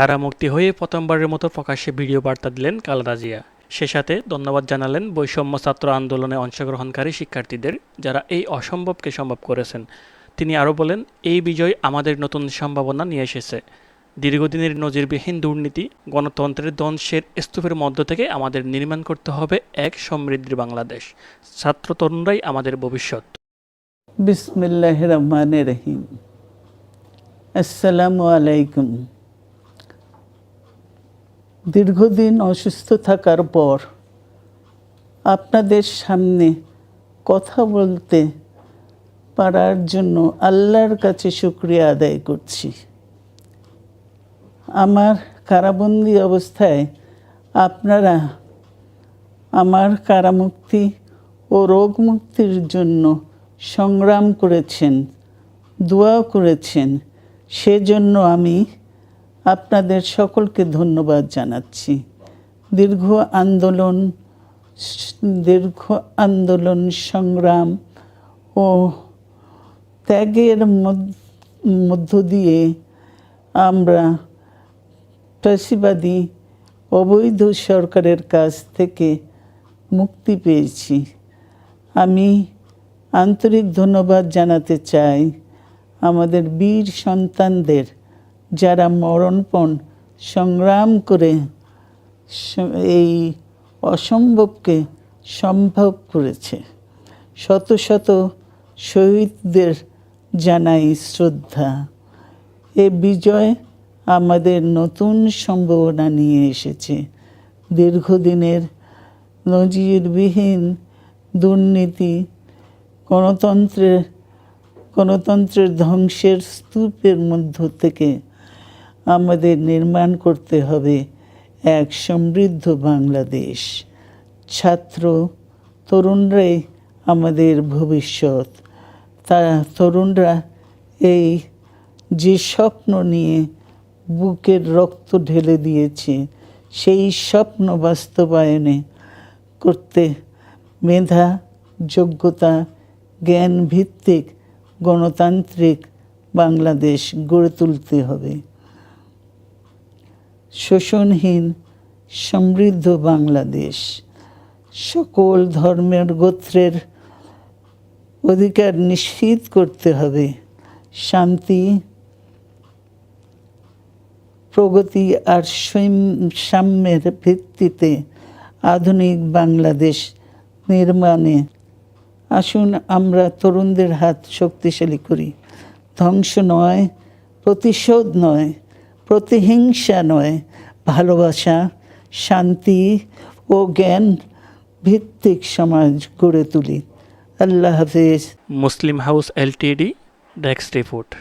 কারামুক্তি হয়ে প্রথমবারের মতো প্রকাশ্যে ভিডিও বার্তা দিলেন কালাদা জিয়া সে সাথে ধন্যবাদ জানালেন বৈষম্য ছাত্র আন্দোলনে অংশগ্রহণকারী শিক্ষার্থীদের যারা এই অসম্ভবকে সম্ভব করেছেন। তিনি আরও বলেন, এই বিজয় আমাদের নতুন সম্ভাবনা নিয়ে এসেছে। দীর্ঘদিনের নজিরবিহীন দুর্নীতি, গণতন্ত্রের ধ্বংসের স্তূপের মধ্য থেকে আমাদের নির্মাণ করতে হবে এক সমৃদ্ধ বাংলাদেশ। ছাত্র তরুণরাই আমাদের ভবিষ্যৎ। আসসালামু আলাইকুম। দীর্ঘদিন অসুস্থ থাকার পর আপনাদের সামনে কথা বলতে পারার জন্য আল্লাহর কাছে শুক্রিয়া আদায় করছি। আমার কারাবন্দি অবস্থায় আপনারা আমার কারামুক্তি ও রোগ মুক্তির জন্য সংগ্রাম করেছেন, দোয়া করেছেন, সেজন্য আমি আপনাদের সকলকে ধন্যবাদ জানাচ্ছি। দীর্ঘ আন্দোলন দীর্ঘ আন্দোলন সংগ্রাম ও ত্যাগের মধ্য- দিয়ে আমরা ফ্যাসিবাদী অবৈধ সরকারের কাছ থেকে মুক্তি পেয়েছি। আমি আন্তরিক ধন্যবাদ জানাতে চাই আমাদের বীর সন্তানদের যারা মরণপণ সংগ্রাম করে এই অসম্ভবকে সম্ভব করেছে। শত শত শহীদদের জানাই শ্রদ্ধা। এ বিজয় আমাদের নতুন সম্ভাবনা নিয়ে এসেছে। দীর্ঘদিনের নজিরবিহীন দুর্নীতি গণতন্ত্রের গণতন্ত্রের ধ্বংসের স্তূপের মধ্য থেকে আমাদের নির্মাণ করতে হবে এক সমৃদ্ধ বাংলাদেশ। ছাত্র তরুণরাই আমাদের ভবিষ্যৎ। তারা তরুণরা এই যে স্বপ্ন নিয়ে বুকের রক্ত ঢেলে দিয়েছে, সেই স্বপ্ন বাস্তবায়নে করতে মেধা, যোগ্যতা জ্ঞান ভিত্তিক গণতান্ত্রিক বাংলাদেশ গড়ে তুলতে হবে। শোষণহীন সমৃদ্ধ বাংলাদেশ। সকল ধর্মের গোত্রের অধিকার নিশ্চিত করতে হবে। শান্তি, প্রগতি আর সৈম- সাম্যের ভিত্তিতে আধুনিক বাংলাদেশ নির্মাণে আসুন আমরা তরুণদের হাত শক্তিশালী করি। ধ্বংস নয়, প্রতিশোধ নয় প্রতিহিংসা নয়, ভালোবাসা, শান্তি ও জ্ঞান ভিত্তিক সমাজ গড়ে তুলি। আল্লাহ হাফিজ। Muslim House LTD desk report.